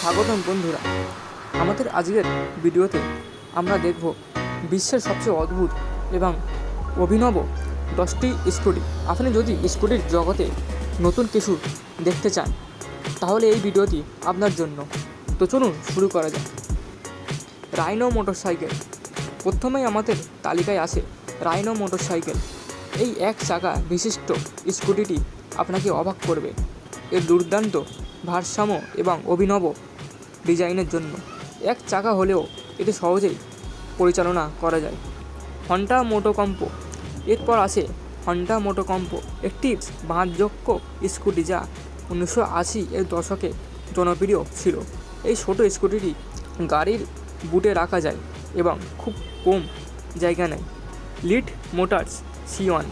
স্বাগতম বন্ধুরা। আমাদের আজকের ভিডিওতে আমরা দেখব বিশ্বের সবচেয়ে অদ্ভুত এবং অভিনব দশটি স্কুটি। আপনি যদি স্কুটির জগতে নতুন কিছু দেখতে চান, তাহলে এই ভিডিওটি আপনার জন্য। তো চলুন শুরু করা যাক। Rhino motorcycle. প্রথমেই আমাদের তালিকায় আসে রাইনো মোটরসাইকেল। এই এক চাকা বিশিষ্ট স্কুটিটি আপনাকে অবাক করবে। এর দুর্দান্ত ভারসাম্য এবং অভিনব ডিজাইনের জন্য। এক চাকা হলেও এটি সহজেই পরিচালনা করা যায়। হন্ডা মোটোকম্পো এরপর আসে হন্ডা মোটোকম্পো একটি বাঁধযোগ্য স্কুটি যা উনিশশো আশি এর দশকে জনপ্রিয় ছিল। এই ছোট স্কুটিটি গাড়ির বুটে রাখা যায় এবং খুব কম জায়গা নেয়। লিড মোটরস সিয়ন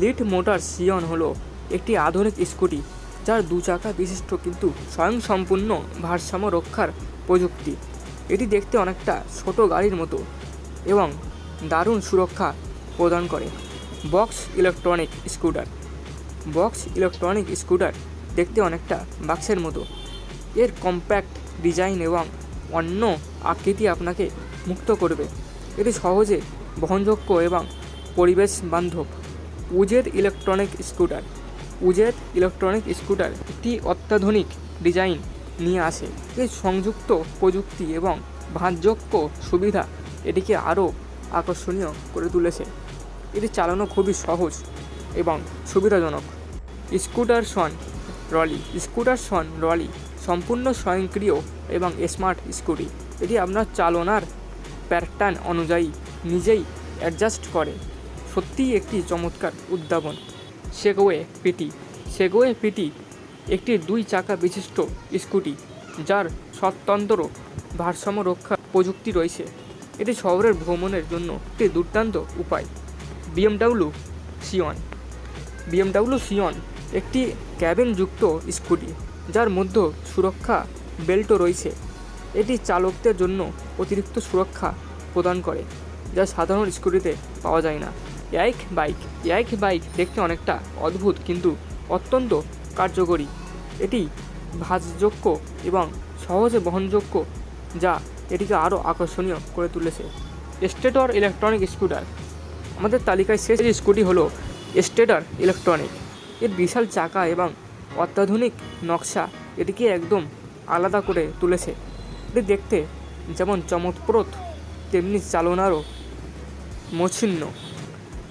লিড মোটরস সিয়ন হলো একটি আধুনিক স্কুটি যার দু চাকা বিশিষ্ট কিন্তু স্বয়ংসম্পূর্ণ ভারসাম্য রক্ষার প্রযুক্তি। এটি দেখতে অনেকটা ছোট গাড়ির মতো এবং দারুণ সুরক্ষা প্রদান করে। Box electronic scooter. Box electronic scooter দেখতে অনেকটা বাক্সের মতো। এর কম্প্যাক্ট ডিজাইন এবং অন্য আকৃতি আপনাকে মুক্ত করবে। এটি সহজে বহনযোগ্য এবং পরিবেশ বান্ধব উজের ইলেকট্রনিক স্কুটার। উজের ইলেকট্রনিক স্কুটার একটি অত্যাধুনিক ডিজাইন নিয়ে আসে। এই সংযুক্ত প্রযুক্তি এবং ভাঁজযোগ্য সুবিধা এটিকে আরও আকর্ষণীয় করে তুলেছে। এটি চালানো খুবই সহজ এবং সুবিধাজনক। স্কুটার সন রলি স্কুটার সন রলি সম্পূর্ণ স্বয়ংক্রিয় এবং স্মার্ট স্কুটি। এটি আপনার চালনার প্যাটার্ন অনুযায়ী নিজেই অ্যাডজাস্ট করে। সত্যিই একটি চমৎকার উদ্ভাবন। সেগোয়ে পিটি। সেগোয়ে পিটি একটি দুই চাকা বিশিষ্ট স্কুটি, যার স্বতন্ত্র ভারসাম্য রক্ষা প্রযুক্তি রয়েছে। এটি শহরের ভ্রমণের জন্য একটি দুর্দান্ত উপায়। বিএমডাব্লিউ সিয়ন। বিএমডাব্লু সিয়ন একটি ক্যাবিনযুক্ত স্কুটি, যার মধ্যে সুরক্ষা বেল্টও রয়েছে। এটি চালকদের জন্য অতিরিক্ত সুরক্ষা প্রদান করে, যা সাধারণ স্কুটিতে পাওয়া যায় না। ইয়াইক বাইক ইয়াইক বাইক দেখতে অনেকটা অদ্ভুত, কিন্তু অত্যন্ত কার্যকরী। এটি ভাঁজযোগ্য এবং সহজে বহনযোগ্য, যা এটিকে আরও আকর্ষণীয় করে তুলেছে। স্টেটর ইলেকট্রনিক স্কুটার আমাদের তালিকায় শেষ স্কুটি হলো স্টেটার ইলেকট্রনিক এর বিশাল চাকা এবং অত্যাধুনিক নকশা এটিকে একদম আলাদা করে তুলেছে। এটি দেখতে যেমন চমৎপ্রদ, তেমনি চালনারও মছিন্ন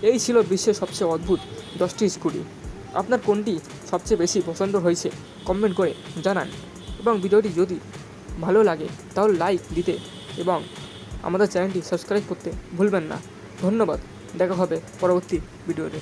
এই ছিল বিশ্বের সবচেয়ে অদ্ভুত দশটি স্কুটি। আপনার কোনটি সবচেয়ে বেশি পছন্দ হয়েছে কমেন্ট করে জানান। এবং ভিডিওটি যদি ভালো লাগে তাহলে লাইক দিতে এবং আমাদের চ্যানেলটি সাবস্ক্রাইব করতে ভুলবেন না। ধন্যবাদ। দেখা হবে পরবর্তী ভিডিওতে।